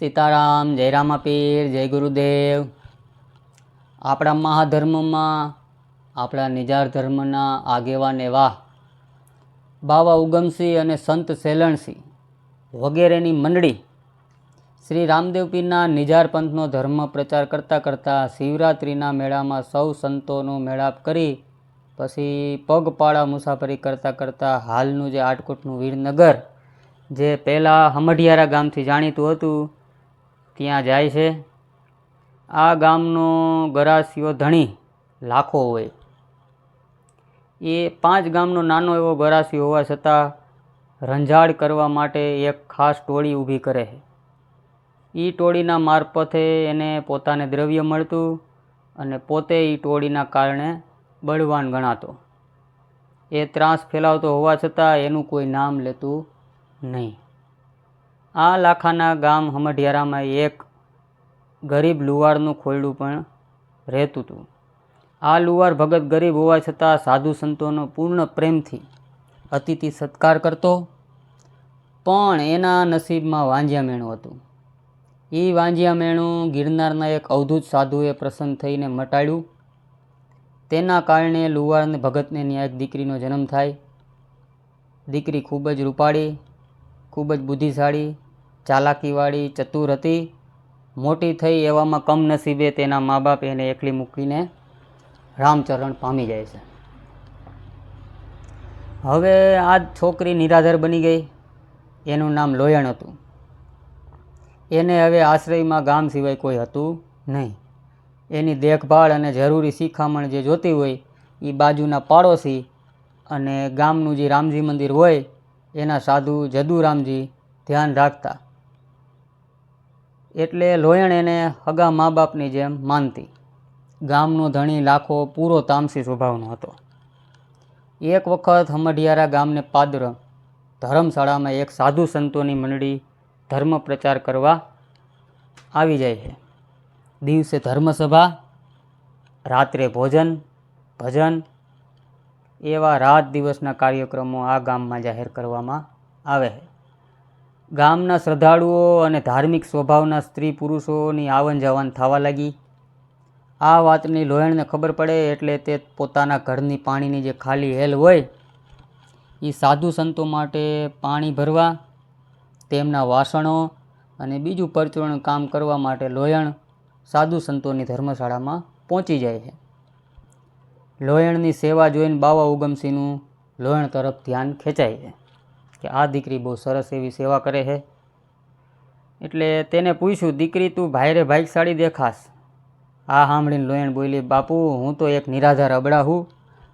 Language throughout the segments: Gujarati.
સીતારામ, જય રામાપીર, જય ગુરુદેવ. આપણા મહાધર્મમાં, આપણા નિજાર ધર્મના આગેવાન એવા બાવા ઉગમસિંહ અને સંત સેલણસિંહ વગેરેની મંડળી શ્રી રામદેવ પીરના નિજાર પંથનો ધર્મ પ્રચાર કરતાં કરતાં શિવરાત્રિના મેળામાં સૌ સંતોનો મેળાપ કરી, પછી પગપાળા મુસાફરી કરતાં કરતાં હાલનું જે આટકોટનું વીરનગર, જે પહેલાં હમઢિયારા ગામથી જાણીતું હતું ત્યાં જાય છે. આ ગામનો ગરાસિયો ધણી લાખો હોય. એ પાંચ ગામનો નાનો એવો ગરાસિયો હોવા છતાં રંજાડ કરવા માટે એક ખાસ ટોળી ઊભી કરે છે. એ ટોળીના મારફતે એને પોતાને દ્રવ્ય મળતું અને પોતે એ ટોળીના કારણે બળવાન ગણાતો. એ ત્રાસ ફેલાવતો હોવા છતાં એનું કોઈ નામ લેતું નહીં. આ લાખાના ગામ હમઢિયારામાં એક ગરીબ લુવારનું ખોયડું પણ રહેતું હતું. આ લુવાર ભગત ગરીબ હોવા છતાં સાધુ સંતોનો પૂર્ણ પ્રેમથી અતિથિ સત્કાર કરતો, પણ એના નસીબમાં વાંજ્યા મેણું હતું. એ વાંજ્યા મેણું ગિરનારના એક અવધૂત સાધુએ પ્રસન્ન થઈને મટાડ્યું. તેના કારણે લુવારને ભગતને ત્યાં એક દીકરીનો જન્મ થાય. દીકરી ખૂબ જ રૂપાળી ખૂબ જ બુદ્ધિશાળી, ચાલાકીવાળી, ચતુર હતી. મોટી થઈ એવામાં કમનસીબે તેના મા બાપ એને એકલી મૂકીને રામચરણ પામી જાય છે. હવે આ છોકરી નિરાધાર બની ગઈ. એનું નામ લોયણ હતું. એને હવે આશ્રયમાં ગામ સિવાય કોઈ હતું નહીં. એની દેખભાળ અને જરૂરી શિખામણ જે જોતી હોય એ બાજુના પાડોશી અને ગામનું જે રામજી મંદિર હોય એના સાધુ જદુરામજી ધ્યાન રાખતા. એટલે લોયણ એને હગા મા બાપની જેમ માનતી. ગામનો ધણી લાખો પૂરો તામસી સ્વભાવનો હતો. એક વખત હમઢિયારા ગામને પાદર ધર્મશાળામાં એક સાધુ સંતોની મંડળી ધર્મ પ્રચાર કરવા આવી જાય છે. દિવસે ધર્મસભા, રાત્રે ભોજન, ભજન એવા રાત દિવસના કાર્યક્રમો આ ગામમાં જાહેર કરવામાં આવે છે. ગામના શ્રદ્ધાળુઓ અને ધાર્મિક સ્વભાવના સ્ત્રી પુરુષોની આવન જાવન થવા લાગી. આ વાતની લોયણને ખબર પડે એટલે તે પોતાના ઘરની પાણીની જે ખાલી હેલ હોય એ સાધુ સંતો માટે પાણી ભરવા, તેમના વાસણો અને બીજું પરચુરણ કામ કરવા માટે લોયણ સાધુ સંતોની ધર્મશાળામાં પહોંચી જાય છે. લોયણની સેવા જોઈને બાવા ઉગમસિંહનું લોયણ તરફ ધ્યાન ખેંચાય છે કે આ દીકરી બહુ સરસ એવી સેવા કરે છે. એટલે તેને પૂછ્યું, દીકરી, તું ભાઈરે ભાઈકશાળી દેખાશ. આ સાંભળીને લોયણ બોલી, બાપુ, હું તો એક નિરાધાર અબડા હું.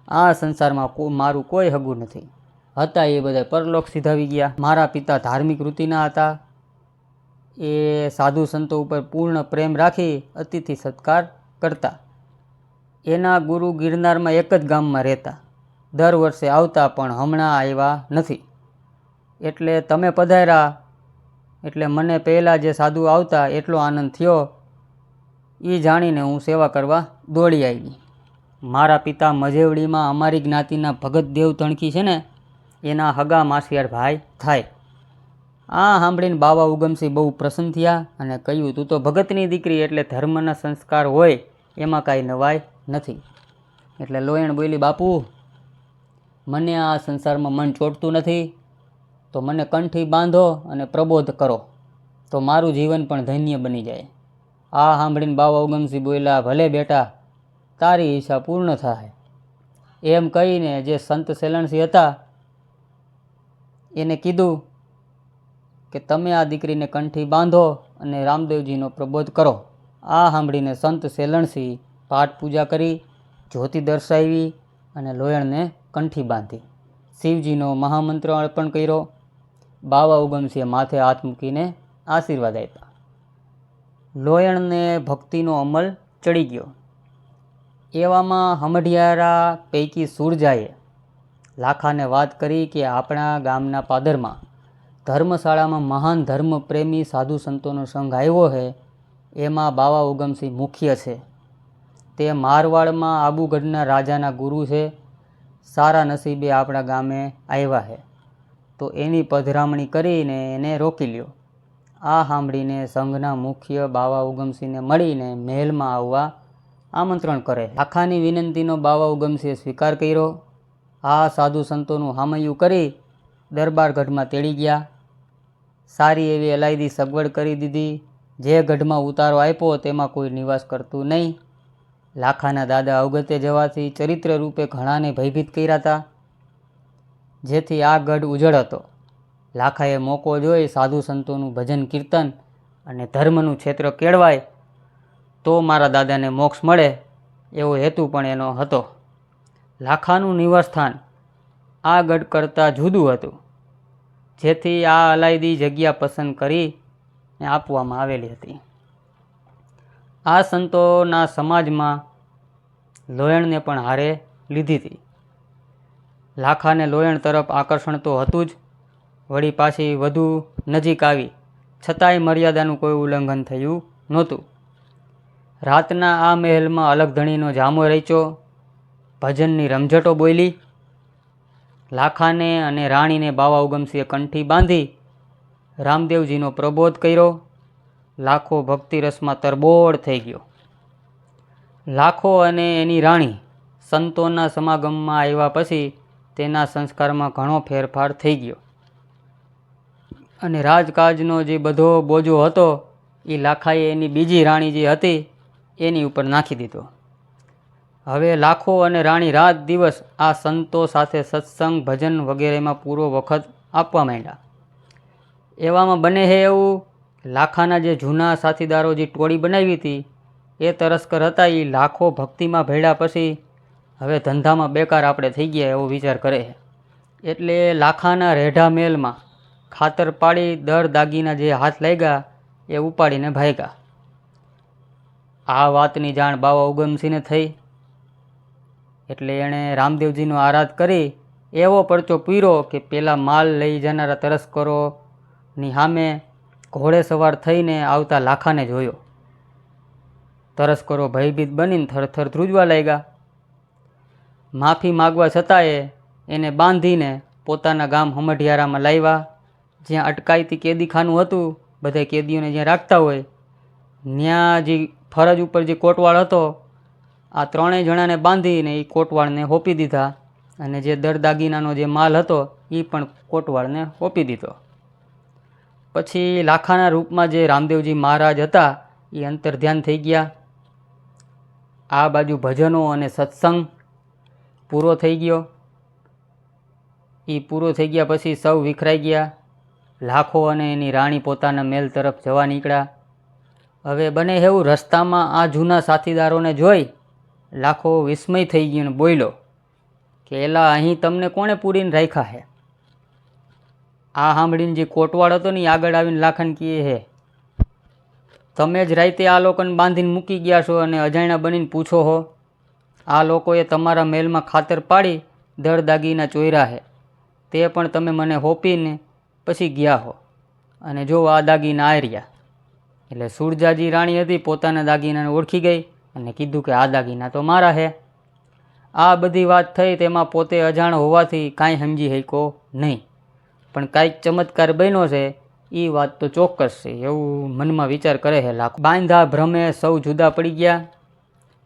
આ સંસારમાં મારું કોઈ હગું નથી. હતા એ બધા પરલોક સીધાવી ગયા. મારા પિતા ધાર્મિક વૃત્તિના હતા. એ સાધુ સંતો ઉપર પૂર્ણ પ્રેમ રાખી અતિથિ સત્કાર કરતા. એના ગુરુ ગિરનારમાં એક જ ગામમાં રહેતા. દર વર્ષે આવતા પણ હમણાં આવ્યા નથી. એટલે તમે પધાર્યા. એટલે મને પહેલાં જે સાધુ આવતા એટલો આનંદ થયો. એ જાણીને હું સેવા કરવા દોડી આવી. મારા પિતા મજેવડીમાં અમારી જ્ઞાતિના ભગત દેવ તણકી છે ને, એના હગા માસિયાર ભાઈ થાય. આ સાંભળીને બાવા ઉગમસિંહ બહુ પ્રસન્ન થયા અને કહ્યું, તું તો ભગતની દીકરી એટલે ધર્મના સંસ્કાર હોય, એમાં કાંઈ નવાઈ નથી. એટલે લોયણ બોલી, બાપુ, મને આ સંસારમાં મન ચોટતું નથી, તો મને કંઠી બાંધો અને પ્રબોધ કરો, તો મારું જીવન પણ ધન્ય બની જાય. આ સાંભળીને બાવા ઉગમસિંહ બોલ્યા, ભલે બેટા, તારી ઈચ્છા પૂર્ણ થાય. એમ કહીને જે સંત સેલણસિંહ હતા, એને કીધું કે, તમે આ દીકરીને કંઠી બાંધો અને રામદેવજીનો પ્રબોધ કરો. આ સાંભળીને સંત સેલણસિંહ પાઠ પૂજા કરી, જ્યોતિ દર્શાવી અને લોયણને કંઠી બાંધી. શિવજીનો મહામંત્ર અર્પણ કર્યો. બાવા ઉગમસિંહે માથે હાથ મૂકીને આશીર્વાદ આપ્યા. લોયણને ભક્તિનો અમલ ચડી ગયો. એવામાં હમઢિયારા પૈકી સુરજાએ લાખાને વાત કરી કે આપણા ગામના પાદરમાં ધર્મશાળામાં મહાન ધર્મપ્રેમી સાધુ સંતોનો સંઘ આવ્યો છે એમાં બાવા ઉગમસિંહ મુખ્ય છે. તે મારવાડમાં આબુગઢના રાજાના ગુરુ છે. સારા નસીબે આપણા ગામે આવ્યા છે તો એની પધરામણી કરીને એને રોકી લ્યો. આ સાંભળીને સંઘના મુખ્ય બાવા ઉગમસિંહને મળીને મહેલમાં આવવા આમંત્રણ કરે. આખાની વિનંતીનો બાવા ઉગમસિંહે સ્વીકાર કર્યો. આ સાધુ સંતોનું હામયું કરી દરબાર ગઢમાં તેડી ગયા. સારી એવી અલાયદી સગવડ કરી દીધી. જે ગઢમાં ઉતારો આપ્યો તેમાં કોઈ નિવાસ કરતું નહીં. લાખાના દાદા અવગતે જવાથી ચરિત્ર રૂપે ઘણાને ભયભીત કર્યા હતા. જેથી આ ગઢ ઉજળ હતો. લાખાએ મોકો જોઈ સાધુ સંતોનું ભજન કીર્તન અને ધર્મનું ક્ષેત્ર કેળવાય તો મારા દાદાને મોક્ષ મળે એવો હેતુ પણ એનો હતો. લાખાનું નિવાસસ્થાન આ ગઢ કરતાં જુદું હતું. જેથી આ અલાયદી જગ્યા પસંદ કરી આપવામાં આવેલી હતી. આ સંતોના સમાજમાં લોયણને પણ હારે લીધી હતી. લાખાને લોયણ તરફ આકર્ષણ તો હતું જ, વળી પાછી વધુ નજીક આવી. છતાંય મર્યાદાનું કોઈ ઉલ્લંઘન થયું નહોતું. રાતના આ મહેલમાં અલગ ધણીનો જામો રચ્યો, ભજનની રમઝટો બોલી. લાખાને અને રાણીને બાવા ઉગમસિંહે કંઠી બાંધી, રામદેવજીનો પ્રબોધ કર્યો. લાખો ભક્તિ રસમાં તરબોળ થઈ ગયો. લાખો અને એની રાણી સંતોના સમાગમમાં આવ્યા પછી તેના સંસ્કારમાં ઘણો ફેરફાર થઈ ગયો. અને રાજકાજનો જે બધો બોજો હતો, એ લાખાએ એની બીજી રાણી જે હતી, એની ઉપર નાખી દીધો. હવે લાખો અને રાણી રાત દિવસ આ સંતો સાથે સત્સંગ, ભજન વગેરેમાં પૂરો વખત આપવા માંડ્યા. એવામાં બને છે એવું લાખાના જે જૂના સાથીદારો જે ટોળી બનાવી હતી, એ તરસ્કર હતા એ લાખો ભક્તિમાં ભેળ્યા પછી હવે ધંધામાં બેકાર આપણે થઈ ગયા એવો વિચાર કરે છે. એટલે લાખાના રેઢા મેલમાં ખાતર પાડી દર દાગીના જે હાથ લાગ્યા, એ ઉપાડીને ભાગ્યા. આ વાતની જાણ બાવા ઉગમસિંહને થઈ. એટલે એણે રામદેવજીનો આરાધ કરી, એવો પરચો પીરો કે પેલા માલ લઈ જનારા તરસ્કરોની સામે ઘોડે સવાર થઈને આવતા લાખાને જોયો. તરસ્કરો ભયભીત બનીને થરથર ધ્રુજવા લાગ્યા. માફી માગવા છતાંય એને બાંધીને પોતાના ગામ હમઢિયારામાં લાવ્યા. જ્યાં અટકાયતી કેદીખાનું હતું, બધા કેદીઓને જ્યાં રાખતા હોય. ત્યાં જે ફરજ ઉપર જે કોટવાળ હતો, આ ત્રણેય જણાને બાંધીને એ કોટવાળને હોપી દીધા. અને જે દર દાગીનાનો જે માલ હતો એ પણ કોટવાળને હોપી દીધો. પછી લાખાના રૂપમાં જે રામદેવજી મહારાજ હતા, એ અંતર ધ્યાન થઈ ગયા. આ બાજુ ભજનો અને સત્સંગ પૂરો થઈ ગયો. એ પૂરો થઈ ગયા પછી સૌ વિખરાઈ ગયા. લાખો અને એની રાણી પોતાના મેલ તરફ જવા નીકળ્યા. હવે બને એવું રસ્તામાં આ જૂના સાથીદારોને જોઈ લાખો વિસ્મય થઈ ગયો ને બોલ્યો કે એલા અહીં તમને કોણે પૂરીને રાખ્યા હે? આ સાંભળીને જે કોટવાળ હતો ને આગળ આવીને લાખન કીએ હે તમે જ રાતે આ લોકોને બાંધીને મૂકી ગયા છો અને અજાણ્યા બનીને પૂછો હો, આ લોકોએ તમારા મેલમાં ખાતર પાડી દર દાગીના ચોર્યા છે. તે પણ તમે મને હોપીને પછી ગયા હો. અને જો આ દાગીના આ રહ્યા એટલે સુરજાજી રાણી હતી, પોતાના દાગીનાને ઓળખી ગઈ અને કીધું કે, આ દાગીના તો મારા હે આ બધી વાત થઈ તેમાં પોતે અજાણ હોવાથી કાંઈ સમજી શક્યો નહીં. પણ કાંઈક ચમત્કાર બન્યો છે એ વાત તો ચોક્કસ છે, એવું મનમાં વિચાર કરે છે લાખો. બાંધા ભ્રમે સૌ જુદા પડી ગયા.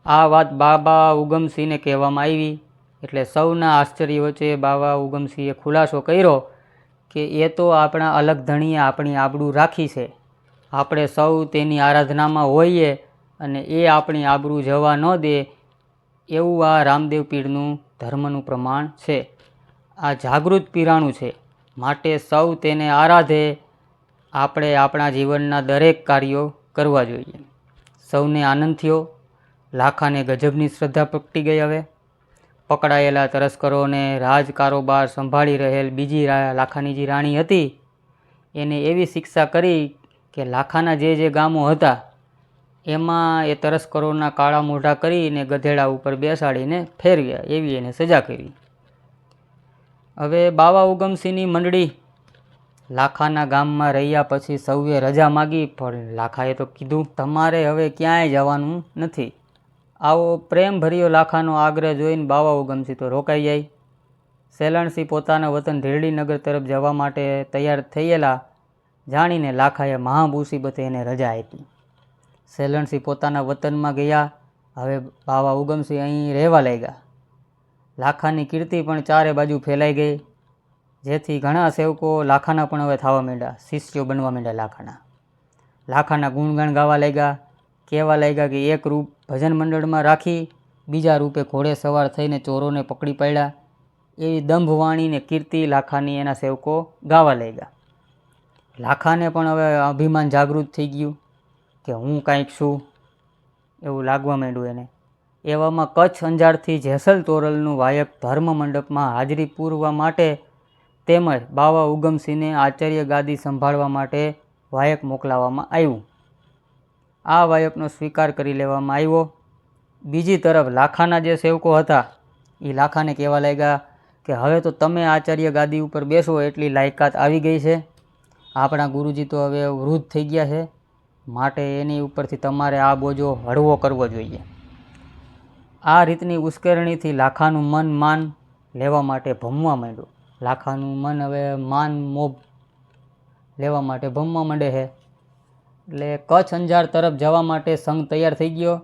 આ વાત બાબા ઉગમસિંહને કહેવામાં આવી. એટલે સૌના આશ્ચર્ય વચ્ચે બાબા ઉગમસિંહે ખુલાસો કર્યો કે એ તો આપણા અલગ ધણીએ આપણી આબડું રાખી છે. આપણે સૌ તેની આરાધનામાં હોઈએ અને એ આપણી આબરૂ જવા ન દે એવું આ રામદેવ પીરનું ધર્મનું પ્રમાણ છે. આ જાગૃત પીરાણું છે. માટે સૌ તેને આરાધે. આપણે આપણા જીવનના દરેક કાર્યો કરવા જોઈએ. સૌને આનંદ થયો. લાખાને ગજબની શ્રદ્ધા પ્રગટી ગઈ હવે. પકડાયેલા તરસ્કરોને રાજ કારોબાર સંભાળી રહેલ બીજી લાખાની જે રાણી હતી, એને એવી શિક્ષા કરી કે લાખાના જે જે ગામો હતા, એમાં એ તરસ્કરોના કાળા મોઢા કરીને ગધેડા ઉપર બેસાડીને ફેરવ્યા. એવી એને સજા કરી. હવે બાવા ઉગમસિંહની મંડળી લાખાના ગામમાં રહ્યા પછી સૌએ રજા માગી, પણ લાખાએ તો કીધું, તમારે હવે ક્યાંય જવાનું નથી. આવો પ્રેમભર્યો લાખાનો આગ્રહ જોઈને બાવા ઉગમસિંહ તો રોકાઈ જાય. સેલણસિંહ પોતાના વતન ધીરડીનગર તરફ જવા માટે તૈયાર થયેલા, જાણીને લાખાએ મહામુસીબતે એને રજા આપી. સેલણસિંહ પોતાના વતનમાં ગયા, હવે બાવા ઉગમસિંહ અહીં રહેવા લાગ્યા. લાખાની કીર્તિ પણ ચારે બાજુ ફેલાઈ ગઈ. જેથી ઘણા સેવકો લાખાના પણ હવે થવા માંડ્યા. શિષ્યો બનવા માંડ્યા લાખાના. લાખાના ગુણગાન ગાવા લાગ્યા. કહેવા લાગ્યા કે એક રૂપ ભજન મંડળમાં રાખી, બીજા રૂપે ઘોડે સવાર થઈને ચોરોને પકડી પાડ્યા. એવી દંભવાણીને કીર્તિ લાખાની એના સેવકો ગાવા લાગ્યા. લાખાને પણ હવે અભિમાન જાગૃત થઈ ગયું કે હું કાંઈક છું એવું લાગવા માંડ્યું એને. એવામાં કચ્છ અંજારથી જેસલ તોરલનું વાયક ધર્મ મંડપમાં હાજરી પૂરવા માટે તેમજ બાવા ઉગમસિંહને આચાર્ય ગાદી સંભાળવા માટે વાયક મોકલાવવામાં આવ્યું. આ વાયકનો સ્વીકાર કરી લેવામાં આવ્યો. બીજી તરફ લાખાના જે સેવકો હતા એ લાખાને કહેવા લાગ્યા કે, હવે તો તમે આચાર્ય ગાદી ઉપર બેસો, એટલી લાયકાત આવી ગઈ છે. આપણા ગુરુજી તો હવે વૃદ્ધ થઈ ગયા છે. માટે એની ઉપરથી તમારે આ બોજો હળવો કરવો જોઈએ. આ રીતની ઉશ્કેરણીથી લાખાનું મન માન લેવા માટે ભમવા માંડ્યું. લાખાનું મન હવે માન મોભ લેવા માટે ભમવા માંડે છે. એટલે કચ્છ અંજાર તરફ જવા માટે સંઘ તૈયાર થઈ ગયો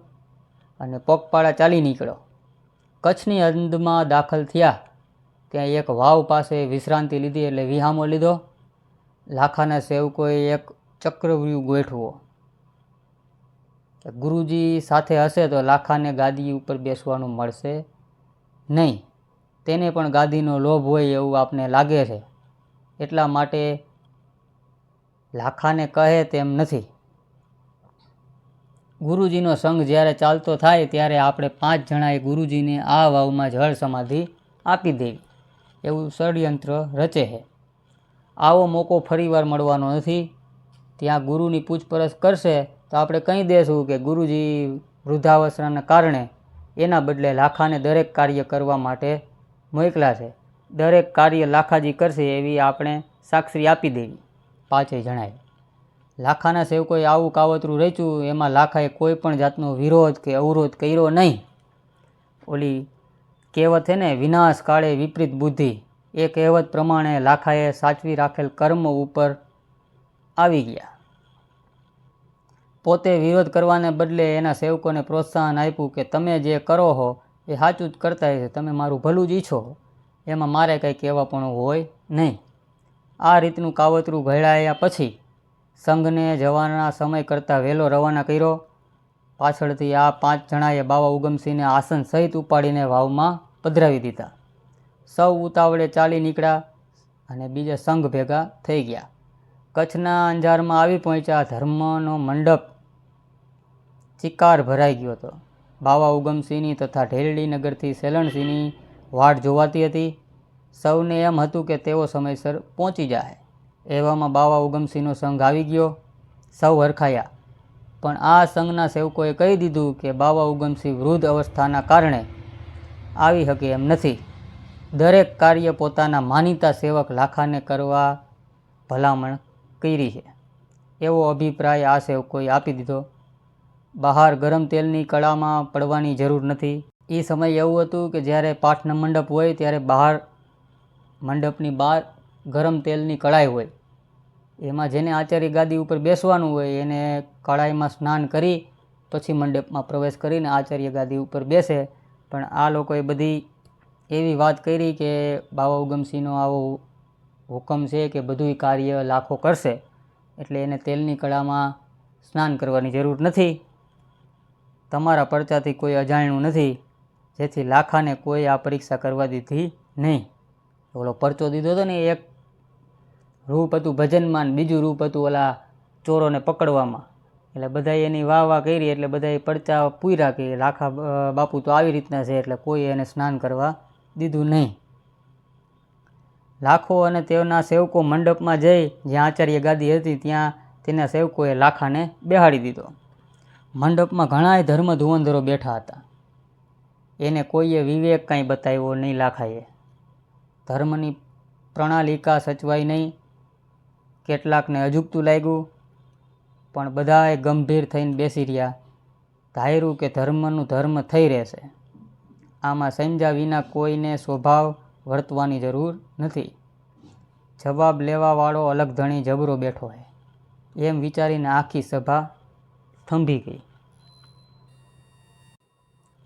અને પગપાળા ચાલી નીકળ્યો. કચ્છની અંદમાં દાખલ થયા ત્યાં એક વાવ પાસે વિશ્રાંતિ લીધી એટલે વિહામો લીધો. લાખાના સેવકોએ એક ચક્રવ્યૂહ ગોઠવો ગુરુજી સાથે હશે તો લાખાને ગાદી ઉપર બેસવાનું મળશે નહીં. તેને પણ ગાદીનો લોભ હોય એવું આપને લાગે છે. એટલા માટે લાખાને કહે તેમ નથી. ગુરુજીનો સંઘ જ્યારે ચાલતો થાય ત્યારે આપણે પાંચ જણાએ ગુરુજીને આ વાવમાં જળ સમાધિ આપી દેવી. એવું ષડયંત્ર રચે છે. આવો મોકો ફરીવાર મળવાનો નથી. ત્યાં ગુરુની પૂછપરછ કરશે તો આપણે કહી દેશું કે ગુરુજી વૃદ્ધાવસ્થાના કારણે એના બદલે લાખાને દરેક કાર્ય કરવા માટે મોકલા છે. દરેક કાર્ય લાખાજી કરશે એવી આપણે સાક્ષરી આપી દેવી. પાછે જણાય લાખાના સેવકોએ આવું કાવતરું રચ્યું, એમાં લાખાએ કોઈ પણ જાતનો વિરોધ કે અવરોધ કર્યો નહીં. ઓલી કહેવત છે ને, વિનાશ કાળે વિપરીત બુદ્ધિ. એ કહેવત પ્રમાણે લાખાએ સાચવી રાખેલ કર્મ ઉપર આવી ગયા. પોતે વિરોધ કરવાને બદલે એના સેવકોને પ્રોત્સાહન આપ્યું કે તમે જે કરો હો, એ સાચું જ કરતા હશે તમે મારું ભલું જ ઈચ્છો એમાં મારે કંઈ કહેવા પણ હોય નહીં. આ રીતનું કાવતરું ઘડાયા પછી સંઘને જવાના સમય કરતાં વહેલો રવાના કર્યો. પાછળથી આ પાંચ જણાએ બાવા ઉગમસિંહને આસન સહિત ઉપાડીને વાવમાં પધરાવી દીધા. સૌ ઉતાવળે ચાલી નીકળ્યા અને બીજે સંઘ ભેગા થઈ ગયા. કચ્છના અંજારમાં આવી પહોંચ્યા ધર્મનો મંડપ ચિકાર ભરાઈ ગયો હતો. બાવા ઉગમસિંહની તથા ઢેલડી નગરથી સેલણસિંહની વાટ જોવાતી હતી. સૌને એમ હતું કે તેઓ સમયસર પહોંચી જાય એવામાં બાવા ઉગમસિંહનો સંઘ આવી ગયો. સૌ હરખાયા. પણ આ સંઘના સેવકોએ કહી દીધું કે બાવા ઉગમસિંહ વૃદ્ધ અવસ્થાના કારણે આવી શકે એમ નથી. દરેક કાર્ય પોતાના માનીતા સેવક લાખાને કરવા ભલામણ કરી છે. એવો અભિપ્રાય આ સેવકોએ આપી દીધો. બહાર ગરમ તેલની કળામાં પડવાની જરૂર નથી. એ સમય એવું હતું કે જ્યારે પાઠના મંડપ હોય ત્યારે બહાર મંડપની બહાર ગરમ તેલની કળાઈ હોય. એમાં જેને આચાર્ય ગાદી ઉપર બેસવાનું હોય એને કળાઈમાં સ્નાન કરી, પછી મંડપમાં પ્રવેશ કરીને આચાર્ય ગાદી ઉપર બેસે. પણ આ લોકોએ બધી એવી વાત કરી કે બાવા ઉગમસિંહનો આવો હુકમ છે કે બધું કાર્ય લાખો કરશે. એટલે એને તેલની કળામાં સ્નાન કરવાની જરૂર નથી. તમારા પરચાથી કોઈ અજાણ્યું નથી, જેથી લાખાને કોઈ આ પરીક્ષા કરવા દીધી નહીં. ઓલો પરચો દીધો હતો ને, એક રૂપ હતું ભજનમાં બીજું રૂપ હતું ઓલા ચોરોને પકડવામાં. એટલે બધાએ એની વાહ વાહ કરી, એટલે બધાએ પડચા પૂર્યા કે લાખા બાપુ તો આવી રીતના છે, એટલે કોઈ એને સ્નાન કરવા દીધું નહીં. લાખો અને તેના સેવકો મંડપમાં જઈ જ્યાં આચાર્ય ગાદી હતી ત્યાં તેના સેવકોએ લાખાને બેહાડી દીધો. મંડપમાં ઘણાય ધર્મ ધુવંધરો બેઠા હતા. એને કોઈએ વિવેક કાંઈ બતાવ્યો નહીં લાખાએ. ધર્મની પ્રણાલિકા સચવાઈ નહીં. કેટલાકને અજુગતું લાગ્યું, પણ બધાએ ગંભીર થઈને બેસી રહ્યા. ધાર્યું કે ધર્મનું ધર્મ થઈ રહેશે. આમાં સમજ્યા વિના કોઈને સ્વભાવ વર્તવાની જરૂર નથી. જવાબ લેવાવાળો અલગ ધણી જબરો બેઠો છે એમ વિચારીને આખી સભા થંભી ગઈ.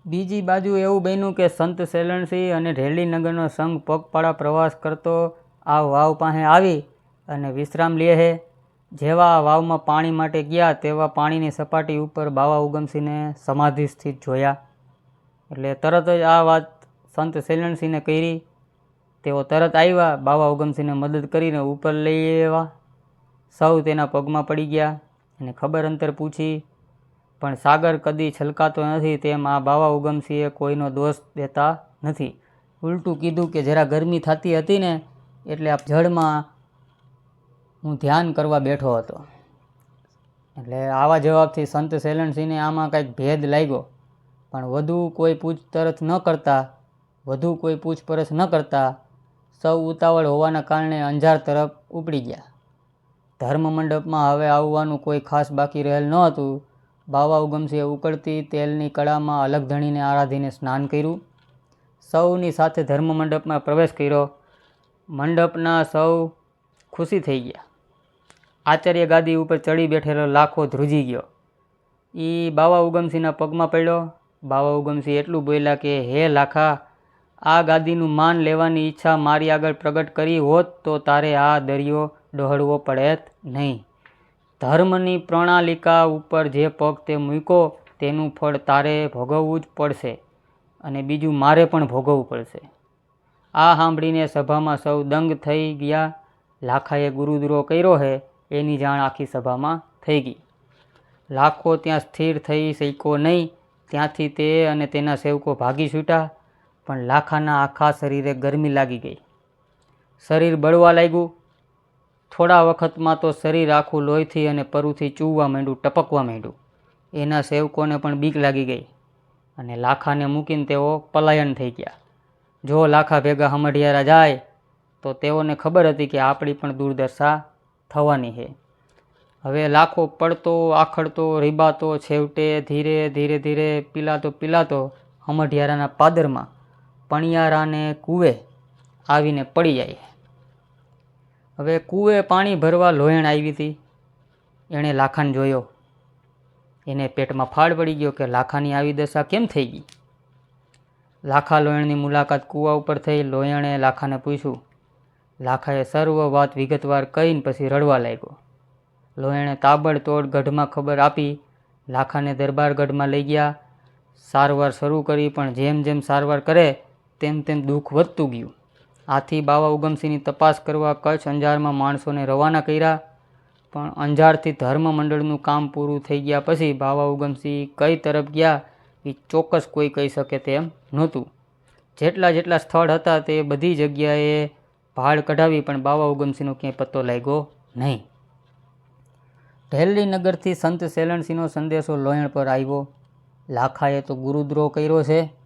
બીજી બાજુ એવું બન્યું કે સંત સેલણસિંહ અને રેલીનગરનો સંઘ પગપાળા પ્રવાસ કરતો આ વાવ પાસે આવી અને વિશ્રામ લે હે. જેવા વાવમાં પાણી માટે ગયા તેવા પાણીની સપાટી ઉપર બાવા ઉગમસિંહને સમાધિ સ્થિત જોયા. એટલે તરત જ આ વાત સંત સેલણસિંહને કરી. તેઓ તરત આવ્યા, બાવા ઉગમસિંહને મદદ કરીને ઉપર લઈ આવ્યા. સૌ તેના પગમાં પડી ગયા અને ખબર અંતર પૂછી પણ સાગર કદી છલકાતો નથી, તેમ આ બાવા ઉગમસિંહે કોઈનો દોષ દેતા નથી. ઉલટું કીધું કે જરા ગરમી થતી હતી ને, એટલે આ જળમાં હું ધ્યાન કરવા બેઠો હતો. એટલે આવા જવાબથી સંત શૈલનસિંહને આમાં કંઈક ભેદ લાગ્યો. પણ વધુ કોઈ પૂછતરછ ન કરતા, વધુ કોઈ પૂછપરછ ન કરતા, સૌ ઉતાવળ હોવાના કારણે અંજાર તરફ ઉપડી ગયા. ધર્મ મંડપમાં હવે આવવાનું કોઈ ખાસ બાકી રહેલ ન હતું. બાવા ઉગમસિંહે ઉકળતી તેલની કળામાં અલગ ધણીને આરાધીને સ્નાન કર્યું. સૌની સાથે ધર્મ મંડપમાં પ્રવેશ કર્યો. મંડપના સૌ ખુશી થઈ ગયા. આચાર્ય ગાદી ઉપર ચડી બેઠેલો લાખો ધ્રુજી ગયો. એ બાવા ઉગમસિંહના પગમાં પડ્યો. બાવા ઉગમસિંહ એટલું બોલ્યા કે, હે લાખા, આ ગાદીનું માન લેવાની ઈચ્છા મારી આગળ પ્રગટ કરી હોત તો તારે આ દરિયો ડહોળવો પડેત નહીં. ધર્મની પ્રણાલિકા ઉપર જે પગ તે મૂક્યો તેનું ફળ તારે ભોગવવું જ પડશે અને બીજું મારે પણ ભોગવવું પડશે. આ સાંભળીને સભામાં સૌ દંગ થઈ ગયા. લાખાએ ગુરુદ્રોહ કર્યો છે એની જાણ આખી સભામાં થઈ ગઈ. લાખો ત્યાં સ્થિર થઈ શક્યો નહીં, ત્યાંથી તે અને તેના સેવકો ભાગી છૂટા પણ લાખાના આખા શરીરે ગરમી લાગી ગઈ. શરીર બળવા લાગ્યું. થોડા વખતમાં તો શરીર આખું લોહીથી અને પરુથી ચૂવવા માંડ્યું, ટપકવા માંડ્યું. એના સેવકોને પણ બીક લાગી ગઈ અને લાખાને મૂકીને તેઓ પલાયન થઈ ગયા. જો લાખા ભેગા હમઢિયારા જાય, તો તેઓને ખબર હતી કે આપણી પણ દુર્દશા થવાની છે. હવે લાખો પડતો, આખડતો, રીબાતો, છેવટે ધીરે ધીરે ધીરે પીલાતો પીલાતો હમઢિયારાના પાદરમાં પણિયારાને કૂવે આવીને પડી જાય. હવે કૂવે પાણી ભરવા લોહેણ આવી હતી. એણે લાખાને જોયો. એને પેટમાં ફાળ પડી ગયો કે લાખાની આવી દશા કેમ થઈ ગઈ? લાખા લોયણની મુલાકાત કૂવા ઉપર થઈ લોહેણે લાખાને પૂછ્યું. લાખાએ સર્વ વાત વિગતવાર કહીને પછી રડવા લાગ્યો. લોહેણે તાબડતોડ ગઢમાં ખબર આપી, લાખાને દરબાર ગઢમાં લઈ ગયા. સારવાર શરૂ કરી પણ જેમ જેમ સારવાર કરે, તેમ તેમ દુઃખ વધતું ગયું. આથી બાવા ઉગમસિંહની તપાસ કરવા કચ્છ અંજારમાં માણસોને રવાના કર્યા. પણ અંજારથી ધર્મ મંડળનું કામ પૂરું થઈ ગયા પછી બાવા ઉગમસિંહ કઈ તરફ ગયા એ ચોક્કસ કોઈ કહી શકે તેમ નહોતું. જેટલા જેટલા સ્થળ હતા તે બધી જગ્યાએ ભાડ કઢાવી પણ બાવા ઉગમસિંહનો ક્યાંય પત્તો લાગ્યો નહીં. ઢેલડી નગરથી સંત સેલણસિંહનો સંદેશો લોયણ પર આવ્યો. લાખાએ તો ગુરુદ્રોહ કર્યો છે.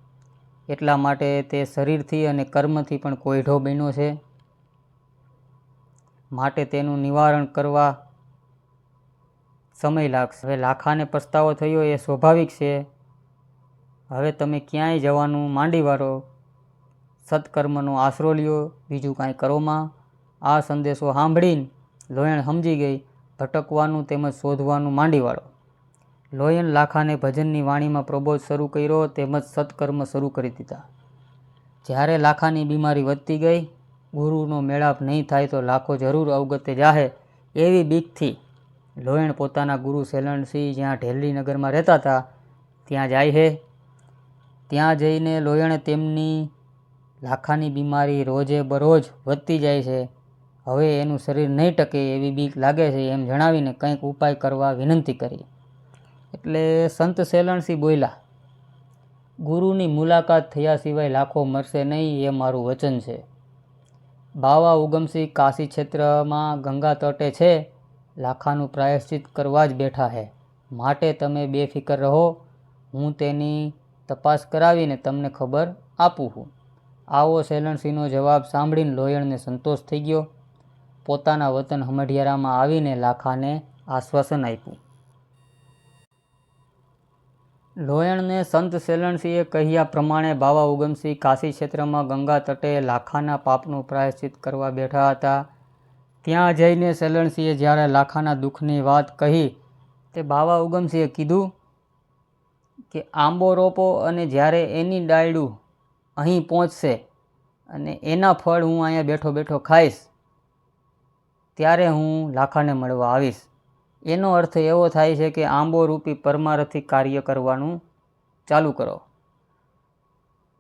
એટલા માટે તે શરીરથી અને કર્મથી પણ કોયઢો બન્યો છે. માટે તેનું નિવારણ કરવા સમય લાગશે. હવે લાખાને પસ્તાવો થયો એ સ્વાભાવિક છે. હવે તમે ક્યાંય જવાનું માંડી વારો સત્કર્મનો આશરો લ્યો. બીજું કાંઈ કરોમાં આ સંદેશો સાંભળીને લોયણ સમજી ગઈ. ભટકવાનું તેમજ શોધવાનું માંડી વાળો. લોયન લાખાને ભજનની વાણીમાં પ્રબોધ શરૂ કર્યો તેમજ સત્કર્મ શરૂ કરી દીધા. જ્યારે લાખાની બીમારી વધતી ગઈ, ગુરુનો મેળાપ નહીં થાય તો લાખો જરૂર અવગતે જાહે એવી બીકથી લોયણ પોતાના ગુરુ શેલણસિંહ જ્યાં ઢેલડી નગરમાં રહેતા હતા, ત્યાં જાય છે ત્યાં જઈને લોયણે તેમની લાખાની બીમારી રોજે બરોજ વધતી જાય છે. હવે એનું શરીર નહીં ટકે એવી બીક લાગે છે એમ જણાવીને કંઈક ઉપાય કરવા વિનંતી કરી. એટલે સંત સેલણસિંહ બોલ્યા, ગુરુની મુલાકાત થયા સિવાય લાખો મરશે નહીં એ મારું વચન છે. બાવા ઉગમસિંહ કાશી ક્ષેત્રમાં ગંગા તટે છે, લાખાનું પ્રાયશ્ચિત કરવા જ બેઠા છે માટે તમે બેફિકર રહો, હું તેની તપાસ કરાવીને તમને ખબર આપું છું. આવો સેલણસિંહનો જવાબ સાંભળીને લોયણને સંતોષ થઈ ગયો. પોતાના વતન હમઢિયારામાં આવીને લાખાને આશ્વાસન આપ્યું. લોયણને સંત સેલણસિંહે કહ્યા પ્રમાણે બાવા ઉગમસિંહ કાશી ક્ષેત્રમાં ગંગા તટે લાખાના પાપનું પ્રાયશ્ચિત કરવા બેઠા હતા. ત્યાં જઈને શેલણસિંહે જ્યારે લાખાના દુઃખની વાત કહી, તે બાવા ઉગમસિંહે કીધું કે આંબો રોપો અને જ્યારે એની ડાયડું અહીં પહોંચશે અને એના ફળ હું અહીંયા બેઠો બેઠો ખાઈશ, ત્યારે હું લાખાને મળવા આવીશ. એનો અર્થ એવો થાય છે કે આંબો રૂપી પરમારથી કાર્ય કરવાનું ચાલુ કરો.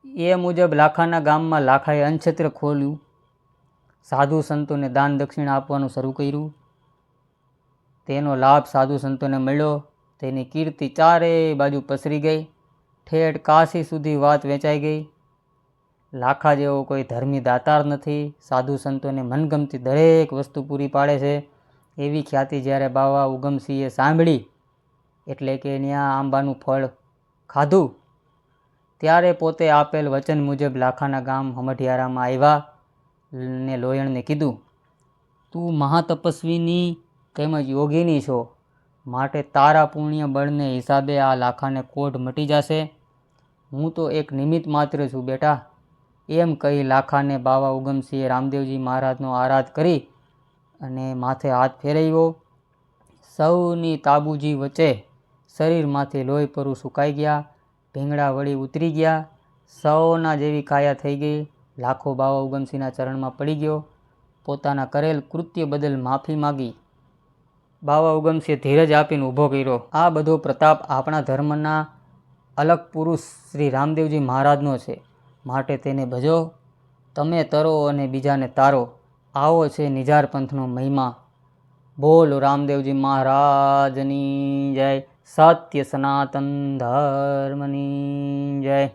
એ મુજબ લાખાના ગામમાં લાખાએ અન્નક્ષેત્ર ખોલ્યું, સાધુ સંતોને દાન દક્ષિણા આપવાનું શરૂ કર્યું. તેનો લાભ સાધુ સંતોને મળ્યો, તેની કીર્તિ ચારે બાજુ પસરી ગઈ, ઠેઠ કાશી સુધી વાત વેચાઈ ગઈ. લાખા જેવો કોઈ ધર્મી દાતાર નથી, સાધુ સંતોને મનગમતી દરેક વસ્તુ પૂરી પાડે છે. એવી ખ્યાતિ જ્યારે બાવા ઉગમસિંહે સાંભળી, એટલે કે ત્યાં આંબાનું ફળ ખાધું, ત્યારે પોતે આપેલ વચન મુજબ લાખાના ગામ હમઢિયારામાં આવ્યા ને લોયણને કીધું, તું મહાતપસ્વીની તેમજ યોગીની છો. માટે તારા પુણ્ય બળને હિસાબે આ લાખાને કોઢ મટી જશે. હું તો એક નિમિત્ત માત્ર છું બેટા. એમ કહી લાખાને બાવા ઉગમસિંહે રામદેવજી મહારાજનો આરાધ કરી અને માથે હાથ ફેરવ્યો. સૌની તાબુજી વચ્ચે શરીરમાંથી લોહી પરું સુકાઈ ગયા. ભીંગડા વળી ઉતરી ગયા. સૌના જેવી કાયા થઈ ગઈ. લાખો બાવા ઉગમસિંહના ચરણમાં પડી ગયો. પોતાના કરેલ કૃત્ય બદલ માફી માગી. બાવા ઉગમસિંહે ધીરજ આપીને ઊભો કર્યો. આ બધો પ્રતાપ આપણા ધર્મના અલગ પુરુષ શ્રી રામદેવજી મહારાજનો છે. માટે તેને ભજો. તમે તરો અને બીજાને તારો. આવો છે નિજાર પંથનો મહિમા. બોલો રામદેવજી મહારાજની જય. સત્ય સનાતન ધર્મની જય.